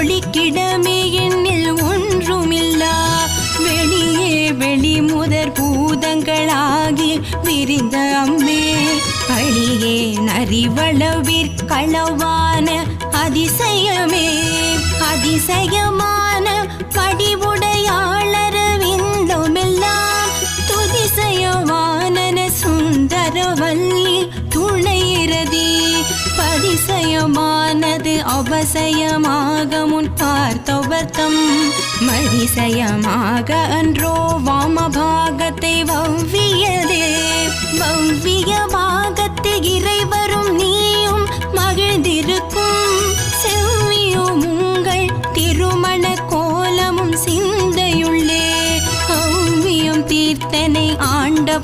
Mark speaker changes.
Speaker 1: ஒளிக்கிடமே எண்ணில் ஒன்றுமில்லா. வெளியே வெளி முதற் பூதங்களாகி விரிந்த அம்மே. அழியே நரிவளவிற்களவான அதிசயமே. அதிசயமான படிவுடையாளரவிந்தமெல்லாம் துதிசயவானன சுந்தரவல்லி துள் அபசயமாக முன் பார்த்தொபர்த்தம் மதிசயமாக அன்றோ வாமபாகத்தை வவ்வியது. வவ்விய பாகத்தை இறைவரும் நீயும் மகிழ்ந்திருக்கும். செவ்வியும் உங்கள் திருமண கோலமும் சிந்தையுள்ளே. அவ்வியும் தீர்த்தனை ஆண்ட